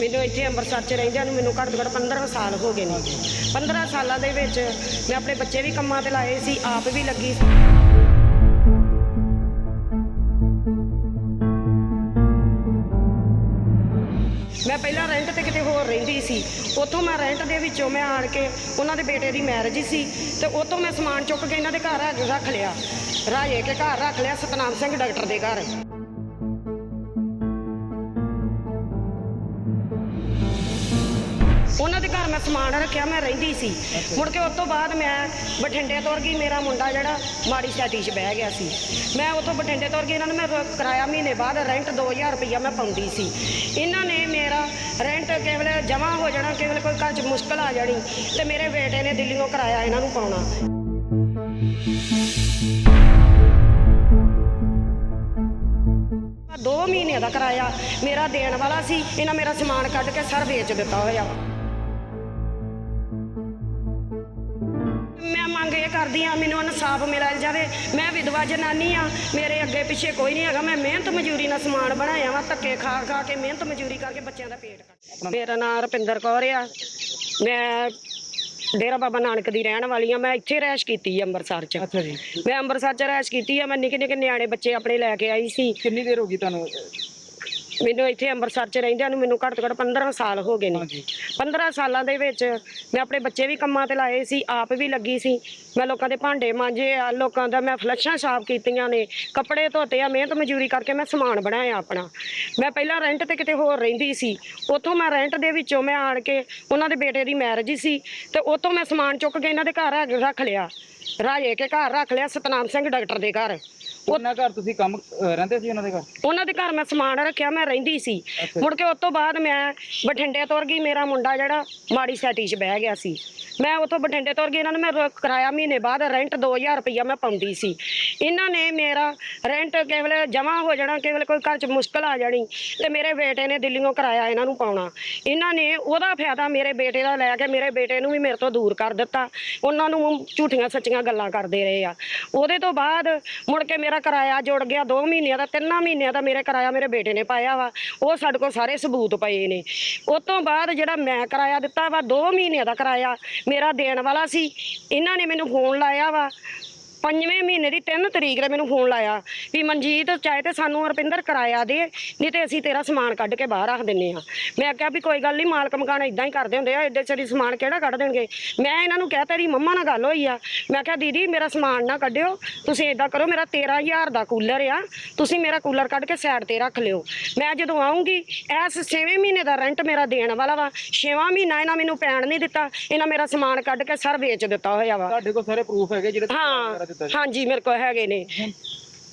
ਮੈਨੂੰ ਇੱਥੇ ਅੰਮ੍ਰਿਤਸਰ 'ਚ ਰਹਿੰਦਿਆਂ ਨੂੰ ਮੈਨੂੰ ਘੱਟ ਤੋਂ ਘੱਟ 15 ਸਾਲ ਹੋ ਗਏ ਨੇ। 15 ਸਾਲਾਂ ਦੇ ਵਿੱਚ ਮੈਂ ਆਪਣੇ ਬੱਚੇ ਵੀ ਕੰਮਾਂ ਤੇ ਲਾਏ ਸੀ, ਆਪ ਵੀ ਲੱਗੀ ਸੀ। ਮੈਂ ਪਹਿਲਾਂ ਰੈਂਟ ਤੇ ਕਿਤੇ ਹੋਰ ਰਹਿੰਦੀ ਸੀ। ਉੱਥੋਂ ਮੈਂ ਰੈਂਟ ਦੇ ਵਿੱਚੋਂ ਮੈਂ ਆਣ ਕੇ ਉਹਨਾਂ ਦੇ ਬੇਟੇ ਦੀ ਮੈਰਿਜ ਸੀ ਤੇ ਉੱਥੋਂ ਮੈਂ ਸਮਾਨ ਚੁੱਕ ਕੇ ਇਹਨਾਂ ਦੇ ਘਰ ਰੱਖ ਲਿਆ। ਰਾਜੇ ਕੇ ਘਰ ਰੱਖ ਲਿਆ, ਸਤਨਾਮ ਸਿੰਘ ਡਾਕਟਰ ਦੇ ਘਰ। ਮੈਂ ਸਮਾਨ ਰੱਖਿਆ ਮੈਂ ਰਹਿੰਦੀ ਸੀ। ਮੁੜ ਕੇ ਉਸ ਤੋਂ ਬਾਅਦ ਮੈਂ ਬਠਿੰਡੇ ਤੁਰ ਗਈ ਮੇਰਾ ਮੁੰਡਾ ਜਿਹੜਾ ਮਾੜੀ ਸੈਟੀ 'ਚ ਬਹਿ ਗਿਆ ਸੀ। ਮੈਂ ਉੱਥੋਂ ਬਠਿੰਡੇ ਤੁਰ ਗਈ ਇਹਨਾਂ ਨੂੰ ਮੈਂ ਰ- ਕਿਰਾਇਆ ਮਹੀਨੇ ਬਾਅਦ ਰੈਂਟ 2000 ਰੁਪਈਆ ਮੈਂ ਪਾਉਂਦੀ ਸੀ। ਇਹਨਾਂ ਨੇ ਮੇਰਾ ਰੈਂਟ ਕਿਸੇ ਵੇਲੇ ਜਮ੍ਹਾਂ ਹੋ ਜਾਣਾ ਕਿਸੇ ਵੇਲੇ ਕੋਈ ਘਰ 'ਚ ਮੁਸ਼ਕਲ ਆ ਜਾਣੀ ਤੇ ਮੇਰੇ ਬੇਟੇ ਨੇ ਦਿੱਲੀੋਂ ਕਿਰਾਇਆ ਇਹਨਾਂ ਨੂੰ ਪਾਉਣਾ। ਦੋ ਮਹੀਨੇ ਦਾ ਕਿਰਾਇਆ ਮੇਰਾ ਦੇਣ ਵਾਲਾ ਸੀ ਇਹਨਾਂ ਮੇਰਾ ਸਮਾਨ ਕੱਢ ਕੇ ਸਰ ਵੇਚ ਦਿੱਤਾ ਹੋਇਆ। ਕਰਦੀ ਆ ਮੈਨੂੰ ਇਨਸਾਫ ਮਿਲਿਆ ਜਾਵੇ। ਮੈਂ ਵਿਧਵਾ ਜਨਾਨੀ ਆ ਮੇਰੇ ਅੱਗੇ ਪਿੱਛੇ ਕੋਈ ਨਹੀਂ ਹੈਗਾ। ਮੈਂ ਮਿਹਨਤ ਮਜ਼ਦੂਰੀ ਨਾਲ ਸਮਾਨ ਬਣਾਇਆ ਵਾ ਧੱਕੇ ਖਾ ਖਾ ਕੇ ਮਿਹਨਤ ਮਜ਼ਦੂਰੀ ਕਰਕੇ ਬੱਚਿਆਂ ਦਾ ਪੇਟ ਕੱਟ ਮੇਰਾ ਨਾਮ ਰੁਪਿੰਦਰ ਕੌਰ ਆ। ਮੈਂ ਡੇਰਾ ਬਾਬਾ ਨਾਨਕ ਦੀ ਰਹਿਣ ਵਾਲੀ ਆ। ਮੈਂ ਇੱਥੇ ਰਹਿਸ਼ ਕੀਤੀ ਆ ਅੰਮ੍ਰਿਤਸਰ ਚ। ਅੱਛਾ ਜੀ। ਮੈਂ ਅੰਮ੍ਰਿਤਸਰ ਚ ਰਹਿਸ਼ ਕੀਤੀ ਆ। ਮੈਂ ਨਿੱਕੇ ਨਿੱਕੇ ਨਿਆਣੇ ਬੱਚੇ ਆਪਣੇ ਲੈ ਕੇ ਆਈ ਸੀ। ਕਿੰਨੀ ਦੇਰ ਹੋ ਗਈ ਤੁਹਾਨੂੰ ਮੈਨੂੰ ਇੱਥੇ ਅੰਮ੍ਰਿਤਸਰ ਚ ਰਹਿੰਦਿਆਂ ਨੂੰ ਮੈਨੂੰ ਘੱਟ ਤੋਂ ਘੱਟ 15 ਸਾਲ ਹੋ ਗਏ ਨੇ। ਹਾਂਜੀ। 15 ਸਾਲਾਂ ਦੇ ਵਿੱਚ ਮੈਂ ਆਪਣੇ ਬੱਚੇ ਵੀ ਕੰਮਾਂ ਤੇ ਲਾਏ ਸੀ ਆਪ ਵੀ ਲੱਗੀ ਸੀ। ਮੈਂ ਲੋਕਾਂ ਦੇ ਭਾਂਡੇ ਮਾਂਜੇ ਆ ਲੋਕਾਂ ਦਾ ਮੈਂ ਫਲਸ਼ਾਂ ਸਾਫ਼ ਕੀਤੀਆਂ ਨੇ ਕੱਪੜੇ ਧੋਤੇ ਆ ਮਿਹਨਤ ਮਜ਼ਦੂਰੀ ਕਰਕੇ ਮੈਂ ਸਮਾਨ ਬਣਾਇਆ ਆਪਣਾ। ਮੈਂ ਪਹਿਲਾਂ ਰੈਂਟ ਤੇ ਕਿਤੇ ਹੋਰ ਰਹਿੰਦੀ ਸੀ। ਉੱਥੋਂ ਮੈਂ ਰੈਂਟ ਦੇ ਵਿੱਚੋਂ ਮੈਂ ਆਣ ਕੇ ਉਹਨਾਂ ਦੇ ਬੇਟੇ ਦੀ ਮੈਰਿਜ ਸੀ ਤੇ ਉੱਥੋਂ ਮੈਂ ਸਮਾਨ ਚੁੱਕ ਕੇ ਇਹਨਾਂ ਦੇ ਘਰ ਰੱਖ ਲਿਆ। ਰਾਜੇ ਕੇ ਘਰ ਰੱਖ ਲਿਆ ਸਤਨਾਮ ਸਿੰਘ ਡਾਕਟਰ ਦੇ ਘਰ। ਉਹਨਾਂ ਘਰ ਤੁਸੀਂ ਕੰਮ ਅਹ, ਰਹਿੰਦੇ ਸੀ ਉਹਨਾਂ ਦੇ ਘਰ? ਉਹਨਾਂ ਦੇ ਘਰ ਮੈਂ ਸਮਾਨ ਰੱਖਿਆ ਮੈਂ ਰਹਿੰਦੀ ਸੀ। ਮੁੜ ਕੇ ਉਸ ਤੋਂ ਬਾਅਦ ਮੈਂ ਬਠਿੰਡੇ ਤੁਰ ਗਈ ਮੇਰਾ ਮੁੰਡਾ ਜਿਹੜਾ ਮਾੜੀ ਸੈਟੀ 'ਚ ਬਹਿ ਗਿਆ ਸੀ। ਮੈਂ ਉੱਥੋਂ ਬਠਿੰਡੇ ਤੁਰ ਗਈ ਇਹਨਾਂ ਨੂੰ ਮੈਂ ਰ- ਕਿਰਾਇਆ ਮਹੀਨੇ ਬਾਅਦ ਰੈਂਟ 2000 ਰੁਪਈਆ ਮੈਂ ਪਾਉਂਦੀ ਸੀ। ਇਹਨਾਂ ਨੇ ਮੇਰਾ ਰੈਂਟ ਕਿਸੇ ਵੇਲੇ ਜਮ੍ਹਾਂ ਹੋ ਜਾਣਾ ਕਿਸੇ ਵੇਲੇ ਕੋਈ ਘਰ 'ਚ ਮੁਸ਼ਕਲ ਆ ਜਾਣੀ ਤੇ ਮੇਰੇ ਬੇਟੇ ਨੇ ਦਿੱਲੀੋਂ ਕਿਰਾਇਆ ਇਹਨਾਂ ਨੂੰ ਪਾਉਣਾ। ਇਹਨਾਂ ਨੇ ਉਹਦਾ ਫਾਇਦਾ ਮੇਰੇ ਬੇਟੇ ਦਾ ਲੈ ਕੇ ਮੇਰੇ ਬੇਟੇ ਨੂੰ ਵੀ ਮੇਰੇ ਤੋਂ ਦੂਰ ਕਰ ਦਿੱਤਾ। ਉਹਨਾਂ ਨੂੰ ਝੂਠੀਆਂ ਸੱਚੀਆਂ ਗੱਲਾਂ ਕਰਦੇ ਰਹੇ ਆ। ਉਹਦੇ ਤੋਂ ਬਾਅਦ ਮੁੜ ਕੇ ਮੇਰਾ ਕਿਰਾਇਆ ਜੁੜ ਗਿਆ 2 ਮਹੀਨਿਆਂ ਦਾ 3 ਮਹੀਨਿਆਂ ਦਾ ਮੇਰਾ ਕਿਰਾਇਆ ਮੇਰੇ ਬੇਟੇ ਨੇ ਪਾਇਆ ਵਾ। ਉਹ ਸਾਡੇ ਕੋਲ ਸਾਰੇ ਸਬੂਤ ਪਏ ਨੇ। ਉਸ ਤੋਂ ਬਾਅਦ ਜਿਹੜਾ ਮੈਂ ਕਿਰਾਇਆ ਦਿੱਤਾ ਵਾ 2 ਮਹੀਨਿਆਂ ਦਾ ਕਿਰਾਇਆ ਮੇਰਾ ਦੇਣ ਵਾਲਾ ਸੀ। ਇਹਨਾਂ ਨੇ ਮੈਨੂੰ ਫੋਨ ਲਾਇਆ ਵਾ। ਪੰਜਵੇਂ ਮਹੀਨੇ ਦੀ 3 ਤਰੀਕ ਦੇ ਮੈਨੂੰ ਫੋਨ ਲਾਇਆ ਵੀ ਮਨਜੀਤ ਚਾਹੇ ਤੇ ਸਾਨੂੰ ਰੁਪਿੰਦਰ ਕਿਰਾਇਆ ਦੇ ਨਹੀਂ ਤੇ ਅਸੀਂ ਤੇਰਾ ਸਮਾਨ ਕੱਢ ਕੇ ਬਾਹਰ ਰੱਖ ਦਿੰਨੇ ਆ ਮੈਂ ਕਿਹਾ ਵੀ ਕੋਈ ਗੱਲ ਨਹੀਂ ਮਾਲਕ ਮਕਾਨ ਇਦਾਂ ਹੀ ਕਰਦੇ ਹੁੰਦੇ ਆ ਐਡੇ ਚਰੀ ਸਮਾਨ ਕਿਹੜਾ ਕੱਢ ਦੇਣਗੇ? ਮੈਂ ਇਹਨਾਂ ਨੂੰ ਕਿਹਾ ਤੇਰੀ ਮੰਮਾ ਨਾਲ ਗੱਲ ਹੋਈ ਆ। ਮੈਂ ਕਿਹਾ ਦੀਦੀ ਮੇਰਾ ਸਮਾਨ ਨਾ ਕੱਢਿਓ ਤੁਸੀਂ ਇਦਾਂ ਕਰੋ ਮੇਰਾ 13000 ਦਾ ਕੂਲਰ ਆ ਤੁਸੀਂ ਮੇਰਾ ਕੂਲਰ ਕੱਢ ਕੇ ਸਾਈਡ ਤੇ ਰੱਖ ਲਿਓ। ਮੈਂ ਜਦੋਂ ਆਉਂਗੀ ਐਸ 6ਵੇਂ ਮਹੀਨੇ ਦਾ ਰੈਂਟ ਮੇਰਾ ਦੇਣ ਵਾਲਾ ਵਾ 6ਵਾਂ ਮਹੀਨਾ ਇਹਨਾਂ ਮੈਨੂੰ ਪੈਣ ਨਹੀਂ ਦਿੱਤਾ ਇਹਨਾਂ ਮੇਰਾ ਸਮਾਨ ਕੱਢ ਕੇ ਸਰ ਵੇਚ ਦਿੱਤਾ ਹੋਇਆ ਵਾ। ਤੁਹਾਡੇ ਕੋਲ ਸਾਰੇ ਪ੍ਰੂਫ ਹੈਗੇ ਜਿਹੜੇ ਹਾਂ। ਜੀ ਹਾਂਜੀ ਮੇਰੇ ਕੋਲ ਹੈਗੇ ਨੇ।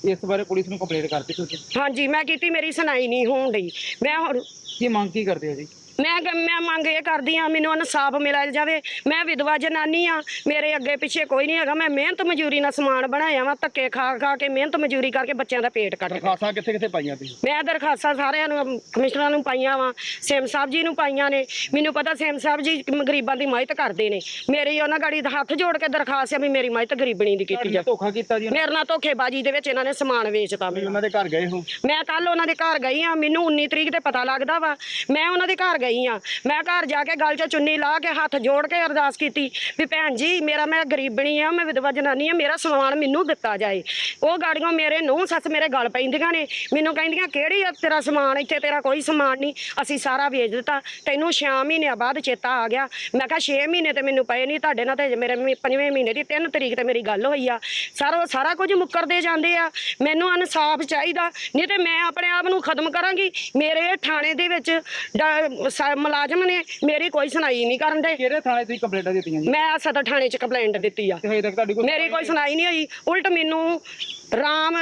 ਇਸ ਬਾਰੇ ਪੁਲਿਸ ਨੂੰ ਕੰਪਲੇਂਟ ਕਰਤੀ ਤੁਸੀਂ? ਹਾਂਜੀ ਮੈਂ ਕੀਤੀ ਮੇਰੀ ਸੁਣਾਈ ਨਹੀਂ ਹੋਣ ਡਈ। ਮੈਂ ਹੁਣ ਕੀ ਮੰਗ ਕੀ ਕਰਦੇ ਹੋ ਜੀ? ਮੈਂ ਕ- ਮੈਂ ਮੰਗ ਇਹ ਕਰਦੀ ਆ ਮੈਨੂੰ ਇਨਸਾਫ ਮਿਲਿਆ ਜਾਵੇ। ਮੈਂ ਵਿਧਵਾ ਜਨਾਨੀ ਆ ਮੇਰੇ ਅੱਗੇ ਪਿੱਛੇ ਕੋਈ ਨਹੀਂ ਹੈਗਾ। ਮੈਂ ਮਿਹਨਤ ਮਜ਼ਦੂਰੀ ਨਾਲ ਸਮਾਨ ਬਣਾਇਆ ਵਾ ਧੱਕੇ ਖਾ ਖਾ ਕੇ ਮਿਹਨਤ ਮਜ਼ਦੂਰੀ ਕਰਕੇ ਬੱਚਿਆਂ ਦਾ ਪੇਟ ਕੱਟ ਦਰਖਾਸਤਾਂ ਕਿੱਥੇ ਕਿੱਥੇ ਪਾਈਆਂ ਤੁਸੀਂ? ਮੈਂ ਦਰਖਾਸਤਾਂ ਸਾਰਿਆਂ ਨੂੰ ਕਮਿਸ਼ਨਰਾਂ ਨੂੰ ਪਾਈਆਂ ਵਾ ਸੇਮ ਸਾਹਿਬ ਜੀ ਨੂੰ ਪਾਈਆਂ ਨੇ। ਮੈਨੂੰ ਪਤਾ ਸੇਮ ਸਾਹਿਬ ਜੀ ਗਰੀਬਾਂ ਦੀ ਮਦਦ ਕਰਦੇ ਨੇ। ਮੇਰੀ ਉਹਨਾਂ ਗਾੜੀ ਦਾ ਹੱਥ ਜੋੜ ਕੇ ਦਰਖਾਸਤ ਆ ਵੀ ਮੇਰੀ ਮਦਦ ਗਰੀਬਣੀ ਦੀ ਕੀਤੀ ਜਾ ਧੋਖਾ ਕੀਤਾ ਜੀ ਮੇਰੇ ਨਾਲ ਧੋਖੇਬਾਜ਼ੀ ਦੇ ਵਿੱਚ ਇਹਨਾਂ ਨੇ ਸਮਾਨ ਵੇਚਤਾ ਮੇਰਾ ਉਹਨਾਂ ਦੇ ਘਰ ਗਏ ਹੋ? ਮੈਂ ਕੱਲ ਉਹਨਾਂ ਦੇ ਘਰ ਗਈ ਆ ਮੈਨੂੰ 19 ਤਰੀਕ ਤੇ ਪਤਾ ਲੱਗਦਾ ਵਾ। ਮੈਂ ਉਹਨਾਂ ਦੇ ਘਰ ਗਈ ਆ ਮੈਂ ਘਰ ਜਾ ਕੇ ਗਲ 'ਚ ਚੁੰਨੀ ਲਾ ਕੇ ਹੱਥ ਜੋੜ ਕੇ ਅਰਦਾਸ ਕੀਤੀ ਵੀ ਭੈਣ ਜੀ, ਮੇਰਾ ਮੈਂ ਗਰੀਬਣੀ ਆ, ਮੈਂ ਵਿਧਵਾ ਜਨਾਨੀ ਆ, ਮੇਰਾ ਸਮਾਨ ਮੈਨੂੰ ਦਿੱਤਾ ਜਾਏ। ਉਹ ਗਾੜੀਆਂ ਮੇਰੇ ਨੂੰ ਸੱਸ ਮੇਰੇ ਗਲ ਪੈਂਦੀਆਂ ਨੇ। ਮੈਨੂੰ ਕਹਿੰਦੀਆਂ, ਕਿਹੜੀ ਆ ਤੇਰਾ ਸਮਾਨ? ਇੱਥੇ ਤੇਰਾ ਕੋਈ ਸਮਾਨ ਨਹੀਂ। ਅਸੀਂ ਸਾਰਾ ਵੇਚ ਦਿੱਤਾ। ਤੈਨੂੰ 6 ਮਹੀਨਿਆਂ ਬਾਅਦ ਚੇਤਾ ਆ ਗਿਆ। ਮੈਂ ਕਿਹਾ 6 ਮਹੀਨੇ ਤੇ ਮੈਨੂੰ ਪਏ ਨਹੀਂ। ਤੁਹਾਡੇ ਨਾਲ ਤੇ ਮੇਰੇ ਮੀ- ਪੰਜਵੇਂ ਮਹੀਨੇ ਦੀ 3 ਤਰੀਕ ਤੇ ਮੇਰੀ ਗੱਲ ਹੋਈ ਆ। ਸਾਰਾ ਸਾਰਾ ਕੁਝ ਮੁੱਕਰਦੇ ਜਾਂਦੇ ਆ। ਮੈਨੂੰ ਇਨਸਾਫ ਚਾਹੀਦਾ। ਨਹੀਂ ਤੇ ਮੈਂ ਆਪਣੇ ਆਪ ਨੂੰ ਖਤਮ ਕਰਾਂਗੀ। ਮੇਰੇ ਥਾਣੇ ਦੇ ਵਿੱਚ ਡ- ਸ- ਮੁਲਾਜ਼ਮ ਨੇ ਮੇਰੀ ਕੋਈ ਸੁਣਾਈ ਨਹੀਂ ਕਰਨ ਦੇ। ਕਿਹੜੇ ਥਾਣੇ ਤੁਸੀਂ ਕੰਪਲੇਂਟਾਂ ਦਿੱਤੀਆਂ ਜੀ? ਮੈਂ ਸਦਰ ਥਾਣੇ 'ਚ ਕੰਪਲੇਂਟ ਦਿੱਤੀ ਆ। ਤੇ ਹਜੇ ਤੱਕ ਤੁਹਾਡੀ ਕੋਈ ਮੇਰੀ ਕੋਈ ਸੁਣਾਈ ਨਹੀਂ ਹੋਈ। ਉਲਟ ਮੈਨੂੰ ਰਾਮ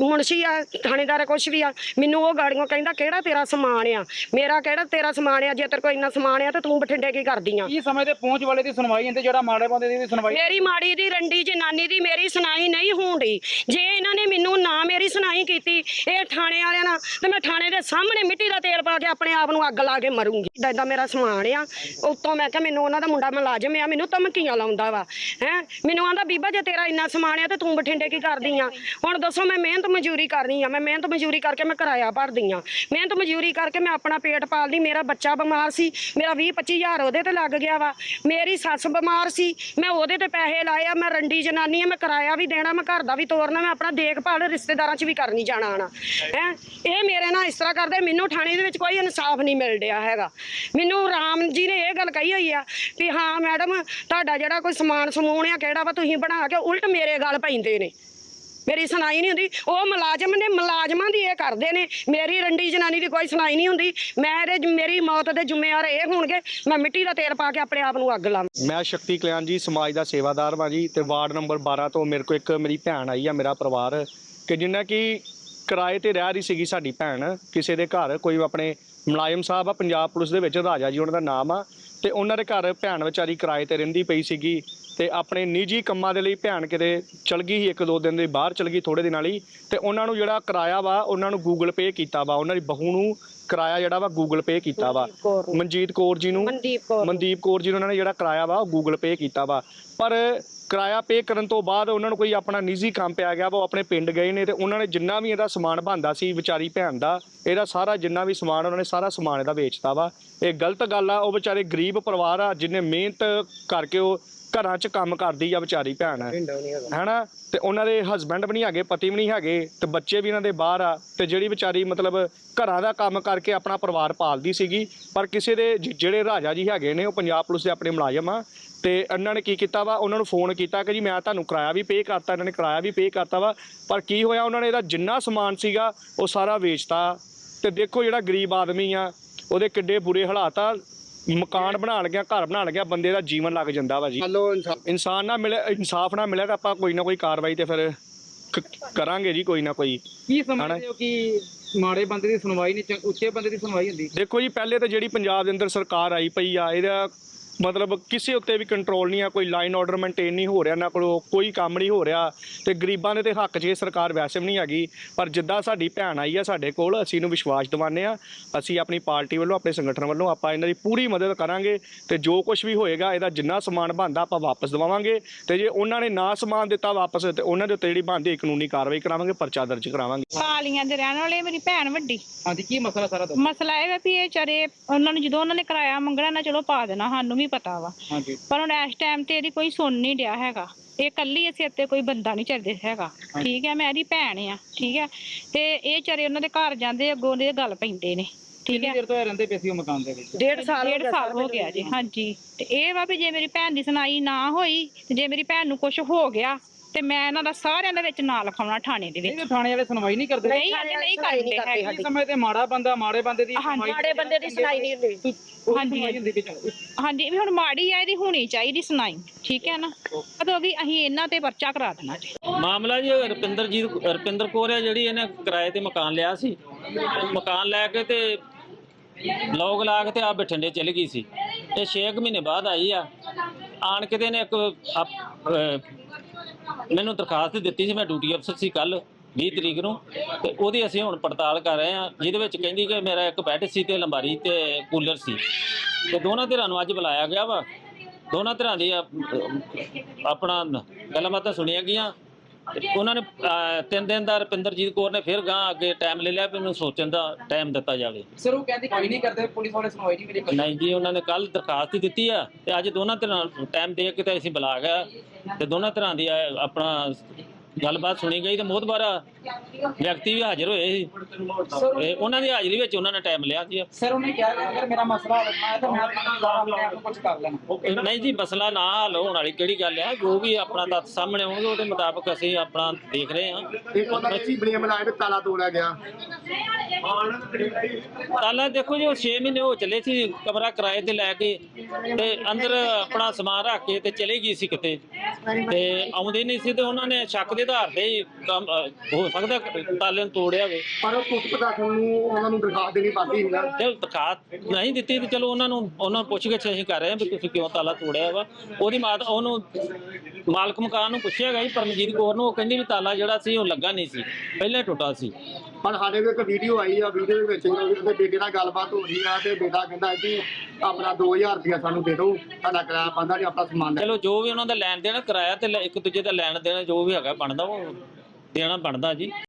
ਮੁਨਸ਼ੀ ਆ ਥਾਣੇਦਾਰ ਕੁਛ ਵੀ ਆ ਮੈਨੂੰ ਉਹ ਗਾੜੀਆਂ ਕਹਿੰਦਾ ਕਿਹੜਾ ਤੇਰਾ ਸਮਾਨ ਆ? ਮੇਰਾ ਕਿਹੜਾ ਤੇਰਾ ਸਮਾਨ ਆ? ਜੇ ਤੇਰੇ ਕੋਲ ਇੰਨਾ ਸਮਾਨ ਆ ਤੇ ਤੂੰ ਬਠਿੰਡੇ ਕੀ ਕਰਦੀ ਆ? ਕੀ ਸਮੇਂ ਤੇ ਪਹੁੰਚ ਵਾਲੇ ਦੀ ਸੁਣਵਾਈ ਹੁੰਦੀ ਜਿਹੜਾ ਮਾੜੇ ਬੰਦੇ ਦੀ ਵੀ ਸੁਣਵਾਈ ਮੇਰੀ ਮਾੜੀ ਦੀ ਰੰਡੀ ਜਨਾਨੀ ਦੀ ਮੇਰੀ ਸੁਣਾਈ ਨਹੀਂ ਹੁੰਦੀ ਜੇ ਇਹਨਾਂ ਨੇ ਮੈਨੂੰ ਮੇਰੀ ਸੁਣਾਈ ਕੀਤੀ ਇਹ ਥਾਣੇ ਵਾਲਿਆਂ ਨਾਲ ਤੇ ਮੈਂ ਥਾਣੇ ਦੇ ਸਾਹਮਣੇ ਮਿੱਟੀ ਦਾ ਤੇਲ ਪਾ ਕੇ ਆਪਣੇ ਆਪ ਨੂੰ ਅੱਗ ਲਾ ਕੇ ਮਰੂ ਦੂੰਗੀ ਏਦਾਂ ਮੇਰਾ ਸਮਾਨ ਆ। ਉੱਤੋਂ ਮੈਂ ਕਿਹਾ ਮੈਨੂੰ ਉਹਨਾਂ ਦਾ ਮੁੰਡਾ ਮੁਲਾਜ਼ਮ ਆ, ਮੈਨੂੰ ਧਮਕੀਆਂ ਲਾਉਂਦਾ ਵਾ, ਹੈ? ਮੈਨੂੰ ਆਂਦਾ, ਬੀਬਾ, ਜੇ ਤੇਰਾ ਇੰਨਾ ਸਮਾਨ ਆ ਤੇ ਤੂੰ ਬਠਿੰਡੇ ਕੀ ਕਰਦੀ ਆ? ਹੁਣ ਦੱਸੋ, ਮੈਂ ਮਿਹਨਤ ਮਜ਼ਦੂਰੀ ਕਰਨੀ ਆ, ਮੈਂ ਮਿਹਨਤ ਮਜ਼ਦੂਰੀ ਕਰਕੇ ਮੈਂ ਕਿਰਾਇਆ ਭਰਦੀ ਆ। ਮਿਹਨਤ ਮਜ਼ਦੂਰੀ ਕਰਕੇ ਮੈਂ ਆਪਣਾ ਪੇਟ ਪਾਲਦੀ, ਮੇਰਾ ਬੱਚਾ ਬਿਮਾਰ ਸੀ, ਮੇਰਾ 20 25000 ਉਹਦੇ ਤੇ ਲੱਗ ਗਿਆ ਵਾ। ਮੇਰੀ ਸੱਸ ਬਿਮਾਰ ਸੀ, ਮੈਂ ਉਹਦੇ ਤੇ ਪੈਸੇ ਲਾਏ ਆ, ਮੈਂ ਰੰਡੀ ਜਨਾਨੀ ਆ, ਮੈਂ ਕਿਰਾਇਆ ਵੀ ਦੇਣਾ, ਮੈਂ ਘਰ ਦਾ ਵੀ ਤੋਰਨਾ, ਮੈਂ ਆਪਣਾ ਦੇਖਭਾਲ ਰਿਸ਼ਤੇ ਰਿਸ਼ਤੇਦਾਰਾਂ 'ਚ ਵੀ ਕਰਨੀ ਜਾਣਾ ਆਣਾ ਹੈ? ਇਹ ਮੇਰੇ ਨਾਲ ਇਸ ਤਰ੍ਹਾਂ ਕਰਦੇ, ਮੈਨੂੰ ਥਾਣੇ ਦੇ ਵਿੱਚ ਕੋਈ ਇਨਸਾਫ ਨਹੀਂ ਮਿਲ ਰਿਹਾ ਹੈਗਾ। ਮੈਨੂੰ ਰਾਮ ਜੀ ਨੇ ਇਹ ਗੱਲ ਕਹੀ ਹੋਈ ਆ ਵੀ ਹਾਂ ਮੈਡਮ, ਤੁਹਾਡਾ ਜਿਹੜਾ ਕੋਈ ਸਮਾਨ ਸਮੂਨ ਆ ਕਿਹੜਾ ਵਾ ਤੁਸੀਂ ਬਣਾ ਕੇ ਉਲਟ ਮੇਰੇ ਗੱਲ ਪੈਂਦੇ ਨੇ। ਮੇਰੀ ਸੁਣਾਈ ਨਹੀਂ ਹੁੰਦੀ। ਉਹ ਮੁਲਾਜ਼ਮ ਨੇ, ਮੁਲਾਜ਼ਮਾਂ ਦੀ ਇਹ ਕਰਦੇ ਨੇ। ਮੇਰੀ ਰੰਡੀ ਜਨਾਨੀ ਦੀ ਕੋਈ ਸੁਣਾਈ ਨਹੀਂ ਹੁੰਦੀ। ਮੈਂ ਇਹਦੇ ਮੇਰੀ ਮੌਤ ਦੇ ਜ਼ਿੰਮੇਵਾਰ ਇਹ ਹੋਣਗੇ। ਮੈਂ ਮਿੱਟੀ ਦਾ ਤੇਲ ਪਾ ਕੇ ਆਪਣੇ ਆਪ ਨੂੰ ਅੱਗ ਲਾਵਾਂ। ਮੈਂ ਸ਼ਕਤੀ ਕਲਿਆਣ ਜੀ, ਸਮਾਜ ਦਾ ਸੇਵਾਦਾਰ ਵਾਂ ਜੀ ਤੇ ਵਾਰਡ ਨੰਬਰ 12 ਤੋਂ ਮੇਰੇ ਕੋਲ ਇੱਕ ਮੇਰੀ ਭੈਣ ਆਈ ਆ, ਮੇਰਾ ਪਰਿਵਾਰ। ਕਿ ਜਿੰਨਾ ਕਿ ਕਿਰਾਏ ਤੇ ਰਹਿ ਰਹੀ ਸੀਗੀ ਸਾਡੀ ਭੈਣ ਕਿਸੇ ਦੇ ਘਰ ਕੋਈ ਆਪਣੇ ਮੁਲਾਇਮ ਸਾਹਿਬ ਆ ਪੰਜਾਬ ਪੁਲਿਸ ਦੇ ਵਿੱਚ ਰਾਜਾ ਜੀ ਉਹਨਾਂ ਦਾ ਨਾਮ ਆ ਤੇ ਉਹਨਾਂ ਦੇ ਘਰ ਭੈਣ ਵਿਚਾਰੀ ਕਿਰਾਏ ਤੇ ਰਹਿੰਦੀ ਪਈ ਸੀਗੀ ਤੇ ਆਪਣੇ ਨਿੱਜੀ ਕੰਮਾਂ ਦੇ ਲਈ ਭੈਣ ਕਿਤੇ ਚਲ ਗਈ ਸੀ ਇੱਕ ਦੋ ਦਿਨ ਦੇ ਬਾਹਰ ਚਲ ਗਈ ਥੋੜੇ ਦਿਨਾਂ ਲਈ ਤੇ ਉਹਨਾਂ ਨੂੰ ਜਿਹੜਾ ਕਿਰਾਇਆ ਵਾ ਉਹਨਾਂ ਨੂੰ ਗੂਗਲ ਪੇ ਕੀਤਾ ਵਾ ਉਹਨਾਂ ਦੀ ਬਹੂ ਨੂੰ ਕਿਰਾਇਆ ਜਿਹੜਾ ਵਾ ਗੂਗਲ ਪੇ ਕੀਤਾ ਵਾ। ਮਨਜੀਤ ਕੌਰ ਜੀ ਨੂੰ ਮਨਦੀਪ ਕੌਰ ਮਨਦੀਪ ਕੌਰ ਜੀ ਨੂੰ ਉਹਨਾਂ ਨੇ ਜਿਹੜਾ ਕਿਰਾਇਆ ਵਾ ਉਹ ਗੂਗਲ ਪੇ ਕੀਤਾ ਵਾ। ਪਰ ਕਿਰਾਇਆ ਪੇ ਕਰਨ ਤੋਂ ਬਾਅਦ ਉਹਨਾਂ ਨੂੰ ਕੋਈ ਆਪਣਾ ਨਿੱਜੀ ਕੰਮ ਪਿਆ ਗਿਆ ਵਾ, ਉਹ ਆਪਣੇ ਪਿੰਡ ਗਏ ਨੇ ਤੇ ਉਹਨਾਂ ਨੇ ਜਿੰਨਾ ਵੀ ਇਹਦਾ ਸਮਾਨ ਬਣਦਾ ਸੀ, ਵਿਚਾਰੀ ਭੈਣ ਦਾ, ਇਹਦਾ ਸਾਰਾ ਜਿੰਨਾ ਵੀ ਸਮਾਨ ਉਹਨਾਂ ਨੇ ਸਾਰਾ ਸਮਾਨ ਇਹਦਾ ਵੇਚਤਾ ਵਾ। ਇਹ ਗਲਤ ਗੱਲ ਆ, ਉਹ ਵਿਚਾਰੇ ਗਰੀਬ ਪਰਿਵਾਰ ਆ, ਜਿਨੇ ਮਿਹਨਤ ਕਰਕੇ ਉਹ ਘਰਾਂ 'ਚ ਕੰਮ ਕਰਦੀ ਆ ਵਿਚਾਰੀ ਭੈਣ। ਹੈਨਾ? ਤੇ ਉਹਨਾਂ ਦੇ ਹਸਬੰਡ ਵੀ ਨਹੀਂ ਹੈਗੇ ਪਤੀ ਵੀ ਨਹੀਂ ਹੈਗੇ ਤੇ ਬੱਚੇ ਵੀ ਇਹਨਾਂ ਦੇ ਬਾਹਰ ਆ ਤੇ ਜਿਹੜੀ ਵਿਚਾਰੀ ਮਤਲਬ ਘਰਾਂ ਦਾ ਕੰਮ ਕਰਕੇ ਆਪਣਾ ਪਰਿਵਾਰ ਪਾਲਦੀ ਸੀਗੀ ਪਰ ਕਿਸੇ ਦੇ ਜ- ਜਿਹੜੇ ਰਾਜਾ ਜੀ ਹੈਗੇ ਨੇ ਉਹ ਪੰਜਾਬ ਪੁਲਿਸ ਦੇ ਆਪਣੇ ਮੁਲਾਜ਼ਮ ਆ ਤੇ ਇਹਨਾਂ ਨੇ ਕੀ ਕੀਤਾ ਵਾ? ਉਹਨਾਂ ਨੂੰ ਫੋਨ ਕੀਤਾ ਕਿ ਜੀ ਮੈਂ ਤੁਹਾਨੂੰ ਕਿਰਾਇਆ ਵੀ ਪੇ ਕਰਤਾ ਇਹਨਾਂ ਨੇ ਕਿਰਾਇਆ ਵੀ ਪੇ ਕਰਤਾ ਵਾ ਪਰ ਕੀ ਹੋਇਆ? ਉਹਨਾਂ ਨੇ ਇਹਦਾ ਜਿੰਨਾ ਸਮਾਨ ਸੀਗਾ ਉਹ ਸਾਰਾ ਵੇਚਤਾ। ਤੇ ਦੇਖੋ ਜਿਹੜਾ ਗਰੀਬ ਆਦਮੀ ਆ ਉਹਦੇ ਕਿੱਡੇ ਬੁਰੇ ਹਾਲਾਤ ਆ ਮਕਾਨ ਬਣਾ ਲੱਗਿਆ ਘਰ ਬਣਾ ਲੱਗਿਆ ਬੰਦੇ ਦਾ ਜੀਵਨ ਲੱਗ ਜਾਂਦਾ ਵਾ ਜੀ। ਹਲੋ ਇਨਸਾਨ ਨਾ ਮਿਲੇ ਇਨਸਾਫ ਨਾ ਮਿਲਿਆ ਤਾਂ ਆਪਾਂ ਕੋਈ ਨਾ ਕੋਈ ਕਾਰਵਾਈ ਤੇ ਫਿਰ ਕ- ਕਰਾਂਗੇ ਜੀ ਕੋਈ ਨਾ ਕੋਈ। ਕੀ ਸਮਝਦੇ ਹੋ ਕਿ ਮਾੜੇ ਬੰਦੇ ਦੀ ਸੁਣਵਾਈ ਨਹੀਂ ਚੰ- ਉੱਚੇ ਬੰਦੇ ਦੀ ਸੁਣਵਾਈ ਹੁੰਦੀ? ਦੇਖੋ ਜੀ ਪਹਿਲੇ ਤਾਂ ਜਿਹੜੀ ਪੰਜਾਬ ਦੇ ਅੰਦਰ ਸਰਕਾਰ ਆਈ ਪਈ ਆ ਇਹਦਾ ਮਤਲਬ ਕਿਸੇ ਉੱਤੇ ਵੀ ਕੰਟਰੋਲ ਨਹੀਂ ਆ ਕੋਈ ਲਾਈਨ ਆਰਡਰ ਮੇਨਟੇਨ ਨਹੀਂ ਹੋ ਰਿਹਾ ਨਾ ਕੋਲ ਕੋਈ ਕੰਮ ਨਹੀਂ ਹੋ ਰਿਹਾ ਤੇ ਗਰੀਬਾਂ ਦੇ ਤੇ ਹੱਕ 'ਚ ਇਹ ਸਰਕਾਰ ਵੈਸੇ ਵੀ ਨਹੀਂ ਹੈਗੀ। ਪਰ ਜਿੱਦਾਂ ਸਾਡੀ ਭੈਣ ਆਈ ਆ ਸਾਡੇ ਕੋਲ ਅਸੀਂ ਇਹਨੂੰ ਵਿਸ਼ਵਾਸ ਦਿਵਾਉਂਦੇ ਆ ਅਸੀਂ ਆਪਣੀ ਪਾਰਟੀ ਵੱਲੋਂ ਆਪਣੇ ਸੰਗਠਨ ਵੱਲੋਂ ਆਪਾਂ ਇਹਨਾਂ ਦੀ ਪੂਰੀ ਮਦਦ ਕਰਾਂਗੇ ਤੇ ਜੋ ਕੁਝ ਵੀ ਹੋਏਗਾ ਇਹਦਾ ਜਿੰਨਾ ਸਮਾਨ ਬਣਦਾ ਆਪਾਂ ਵਾਪਸ ਦਵਾਵਾਂਗੇ। ਤੇ ਜੇ ਉਹਨਾਂ ਨੇ ਨਾ ਸਮਾਨ ਦਿੱਤਾ ਵਾਪਸ ਤੇ ਉਹਨਾਂ ਦੇ ਉੱਤੇ ਜਿਹੜੀ ਬਣਦੀ ਕਾਨੂੰਨੀ ਕਾਰਵਾਈ ਕਰਾਵਾਂਗੇ ਪਰਚਾ ਦਰਜ ਕਰਾਵਾਂਗੇ। ਕਾਲੀਆਂ ਦੇ ਰਹਿਣ ਵਾਲੇ ਮੇਰੀ ਭੈਣ ਵੱਡੀ। ਹਾਂਜੀ ਕੀ ਮਸਲਾ ਸਾਰਾ ਦੱਸੋ? ਮਸਲਾ ਇਹ ਹੈ ਵੀ ਇਹ ਚਾਰੇ ਉਹਨਾਂ ਨੂੰ ਜਦੋਂ ਉਹਨਾਂ ਨੇ ਕਿਰਾਇਆ ਮੰਗਣਾ ਨਾ ਚਲੋ ਪਾ ਦੇਣਾ ਸਾਨੂੰ ਵੀ ਪਤਾ ਵਾ। ਹਾਂਜੀ। ਪਰ ਹੁਣ ਇਸ ਟਾਈਮ ਤੇ ਇਹਦੀ ਕੋਈ ਸੁਣ ਨਹੀਂ ਰਿਹਾ ਹੈਗਾ। ਇਹ ਕੱਲੀ ਅਸੀਂ ਇੱਥੇ ਕੋਈ ਬੰਦਾ ਨਹੀਂ ਚੱਲਦੇ ਹੈਗਾ। ਠੀਕ ਹੈ ਮੈਂ ਇਹਦੀ ਭੈਣ ਆ ਠੀਕ ਹੈ ਤੇ ਇਹ ਚਾਰੇ ਉਹਨਾਂ ਦੇ ਘਰ ਜਾਂਦੇ ਅੱਗੋਂ ਦੇ ਗੱਲ ਪੈਂਦੇ ਨੇ। ਠੀਕ ਕਿੰਨੀ ਹੈ ਦੇਰ ਤੋਂ ਇਹ ਰਹਿੰਦੇ ਪਏ ਸੀ ਉਹ ਮਕਾਨ ਦੇ ਵਿੱਚ? ਡੇਢ ਸਾਲ ਡੇਢ ਸਾਲ ਹੋ ਗਿਆ ਜੀ ਹਾਂਜੀ। ਤੇ ਇਹ ਵਾ ਵੀ ਜੇ ਮੇਰੀ ਭੈਣ ਦੀ ਸੁਣਾਈ ਨਾ ਹੋਈ ਤੇ ਜੇ ਮੇਰੀ ਭੈਣ ਨੂੰ ਕੁਝ ਹੋ ਗਿਆ ਤੇ ਮੈਂ ਇਹਨਾਂ ਦਾ ਸਾਰਿਆਂ ਦੇ ਵਿੱਚ ਨਾਂ ਲਿਖਾਉਣਾ ਥਾਣੇ ਦੇ ਵਿੱਚ। ਇਹ ਥਾਣੇ ਵਾਲੇ ਸੁਣਵਾਈ ਨਹੀਂ ਕਰਦੇ। ਨਹੀਂ ਅਜੇ ਨਹੀਂ ਕਰਦੇ ਹੈਗੇ। ਕੀ ਸਮੇਂ ਤੇ ਮਾੜਾ ਬੰਦਾ ਮਾੜੇ ਬੰਦੇ ਦੀ ਸੁਣਵਾਈ ਮਾੜੇ ਬੰਦੇ ਦੀ ਸੁਣਾਈ ਨਹੀਂ ਹੁੰਦੀ। ਹਾਂਜੀ। ਸੁਣਵਾਈ ਹੁੰਦੀ ਹਾਂਜੀ ਵੀ ਹੁਣ ਮਾੜੀ ਆ ਇਹਦੀ ਹੋਣੀ ਚਾਹੀਦੀ ਸੁਣਾਈ ਠੀਕ ਹੈ ਨਾ? ਕਦੋਂ ਵੀ ਅਸੀਂ ਇਹਨਾਂ ਤੇ ਪਰਚਾ ਕਰਾ ਦੇਣਾ ਜੀ ਮਾਮਲਾ ਜੀ ਰੁਪਿੰਦਰਜੀਤ ਰੁਪਿੰਦਰ ਕੌਰ ਹੈ ਜਿਹੜੀ ਇਹਨੇ ਕਿਰਾਏ ਤੇ ਮਕਾਨ ਲਿਆ ਸੀ। ਮਕਾਨ ਲੈ ਕੇ ਤੇ ਲੋਕ ਲਾ ਕੇ ਤੇ ਆ ਬਠਿੰਡੇ ਚਲੀ ਗਈ ਸੀ। ਇਹ 6 ਮਹੀਨੇ ਬਾਅਦ ਆਈ ਆ। ਆਣ ਕੇ ਤੇ ਨੇ ਇੱਕ ਆਪ- ਅਹ ਮੈਨੂੰ ਦਰਖਾਸਤ ਦਿੱਤੀ ਸੀ, ਮੈਂ ਡਿਊਟੀ ਅਫਸਰ ਸੀ ਕੱਲ 20 ਤਰੀਕ ਨੂੰ, ਤੇ ਉਹਦੀ ਅਸੀਂ ਹੁਣ ਪੜਤਾਲ ਕਰ ਰਹੇ ਹਾਂ, ਜਿਹਦੇ ਵਿੱਚ ਕਹਿੰਦੀ ਕਿ ਮੇਰਾ ਇੱਕ ਬੈੱਡ ਸੀ ਤੇ ਲੰਬਾਰੀ ਤੇ ਕੂਲਰ ਸੀ। ਤੇ ਦੋਨਾਂ ਧਿਰਾਂ ਨੂੰ ਅੱਜ ਬੁਲਾਇਆ ਗਿਆ ਵਾ। ਦੋਨਾਂ ਧਿਰਾਂ ਦੀ ਆਪ- ਆਪਣਾ ਗੱਲਾਂ ਬਾਤਾਂ ਸੁਣੀਆਂ ਗਈਆਂ। ਤੇ ਉਹਨਾਂ ਨੇ ਅਹ, ਤਿੰਨ ਦਿਨ ਦਾ ਰੁਪਿੰਦਰਜੀਤ ਕੌਰ ਨੇ ਫਿਰ ਗਾਂ ਅੱਗੇ ਟਾਈਮ ਲੈ ਲਿਆ ਵੀ ਮੈਨੂੰ ਸੋਚਣ ਦਾ ਟਾਈਮ ਦਿੱਤਾ ਜਾਵੇ। ਸਰ ਉਹ ਕਹਿੰਦੀ ਕੋਈ ਨਹੀਂ ਕਰਦੇ ਪੁਲਿਸ ਵਾਲੇ ਸੁਣਵਾਈ ਨਹੀਂ ਮੇਰੀ ਨਹੀਂ ਜੀ ਉਹਨਾਂ ਨੇ ਕੱਲ ਦਰਖਾਸਤ ਹੀ ਦਿੱਤੀ ਆ ਤੇ ਅੱਜ ਦੋਨਾਂ ਧਿਰਾਂ ਟਾਈਮ ਦੇ ਕੇ ਤੇ ਅਸੀਂ ਬੁਲਾ ਗਿਆ ਤੇ ਦੋਨਾਂ ਧਿਰਾਂ ਦੀ ਅਹ, ਆਪਣਾ ਗੱਲਬਾਤ ਸੁਣੀ ਗਈ ਤੇ ਮੋਦਬਾਰਾ ਵਿਅਕਤੀ ਵੀ ਹਾਜ਼ਰ ਹੋਏ ਸੀ। ਤੇ ਉਹਨਾਂ ਦੀ ਹਾਜ਼ਰੀ ਵਿੱਚ ਉਹਨਾਂ ਨੇ ਟਾਈਮ ਲਿਆ ਜੀ ਸਰ ਉਹਨੇ ਕਿਹਾ ਕਿ ਅਗਰ ਮੇਰਾ ਮਸਲਾ ਹੱਲ ਨਾ ਹੈ ਤਾਂ ਮੈਂ ਆਪਣੇ ਆਪ ਨੂੰ ਕੁਝ ਕਰ ਲੈਣਾ। ਨਹੀਂ ਜੀ ਮਸਲਾ ਨਾ ਹੱਲ ਹੋਣ ਵਾਲੀ ਕਿਹੜੀ ਗੱਲ ਆ ਜੋ ਵੀ ਆਪਣਾ ਤੱਥ ਸਾਹਮਣੇ ਆਉਣਗੇ ਉਹਦੇ ਮੁਤਾਬਕ ਅਸੀਂ ਆਪਣਾ ਦੇਖ ਰਹੇ ਹਾਂ। ਇੱਕ ਉਹਨਾਂ ਦੀ ਚੀਬੜੀਆਂ ਮਿਲਾਏ ਤੇ ਤਾਲਾ ਤੋੜਿਆ ਗਿਆ। ਤਾਲਾ ਦੇਖੋ ਜੀ ਉਹ 6 ਮਹੀਨੇ ਹੋ ਚੱਲੇ ਸੀ ਕਮਰਾ ਕਿਰਾਏ ਤੇ ਲੈ ਕੇ ਤੇ ਅੰਦਰ ਆਪਣਾ ਸਮਾਨ ਰੱਖ ਕੇ ਤੇ ਚਲੇ ਗਈ ਸੀ ਕਿਤੇ। ਤੇ ਆਉਂਦੇ ਨਹੀਂ ਸੀ ਤੇ ਉਹਨਾਂ ਨੇ ਸ਼ੱਕ ਦੇ ਆਧਾਰ ਤੇ ਹੀ ਕੰਮ ਅਹ, ਹੋ ਸਕਦਾ ਤਾਲੇ ਨੂੰ ਤੋੜਿਆ ਹੋਵੇ। ਪਰ ਉਹ ਪੁਲਿਸ ਪ੍ਰਸ਼ਾਸਨ ਨੂੰ ਉਹਨਾਂ ਨੂੰ ਦਰਖਾਸਤ ਦੇਣੀ ਬਾਕੀ ਹੁੰਦਾ ਤੇ ਦਰਖਾਸਤ ਨਹੀਂ ਦਿੱਤੀ ਤੇ ਚਲੋ ਉਹਨਾਂ ਨੂੰ ਉਹਨਾਂ ਨੂੰ ਪੁੱਛ ਕੇ ਅਸੀਂ ਕਰ ਰਹੇ ਹਾਂ ਵੀ ਤੁਸੀਂ ਕਿਉਂ ਤਾਲਾ ਤੋੜਿਆ ਵਾ। ਉਹਦੀ ਮਾਤ ਉਹਨੂੰ ਮਾਲਕ ਮਕਾਨ ਨੂੰ ਪੁੱਛਿਆ ਗਿਆ ਜੀ ਪਰਮਜੀਤ ਕੌਰ ਨੂੰ ਉਹ ਕਹਿੰਦੀ ਵੀ ਤਾਲਾ ਜਿਹੜਾ ਸੀ ਉਹ ਲੱਗਾ ਨਹੀਂ ਸੀ ਪਹਿਲਾਂ ਹੀ ਟੁੱਟਾ ਸੀ। ਪਰ ਸਾਡੇ ਕੋਲ ਇੱਕ ਵੀਡੀਓ ਆਈ ਆ ਵੀਡੀਓ ਦੇ ਵਿੱਚ ਉਹਦੇ ਬੇਟੇ ਨਾਲ ਗੱਲਬਾਤ ਹੋ ਰਹੀ ਆ ਤੇ ਬੇਟਾ ਕਹਿੰਦਾ ਕਿ ਆਪਣਾ 2000 ਰੁਪਇਆ ਸਾਨੂੰ ਦੇ ਦਿਓ, ਸਾਡਾ ਕਿਰਾਇਆ ਪਾਉਂਦਾ ਨਹੀਂ ਆਪਣਾ ਸਮਾਨ ਲੈ ਚਲੋ ਜੋ ਵੀ ਉਹਨਾਂ ਦਾ ਲੈਣ ਦੇਣ, ਕਿਰਾਇਆ ਤੇ ਲੈ- ਇੱਕ ਦੂਜੇ ਦਾ ਲੈਣ ਦੇਣ ਜੋ ਵੀ ਹੈਗਾ ਬਣਦਾ, ਉਹ ਦੇਣਾ ਬਣਦਾ ਜੀ।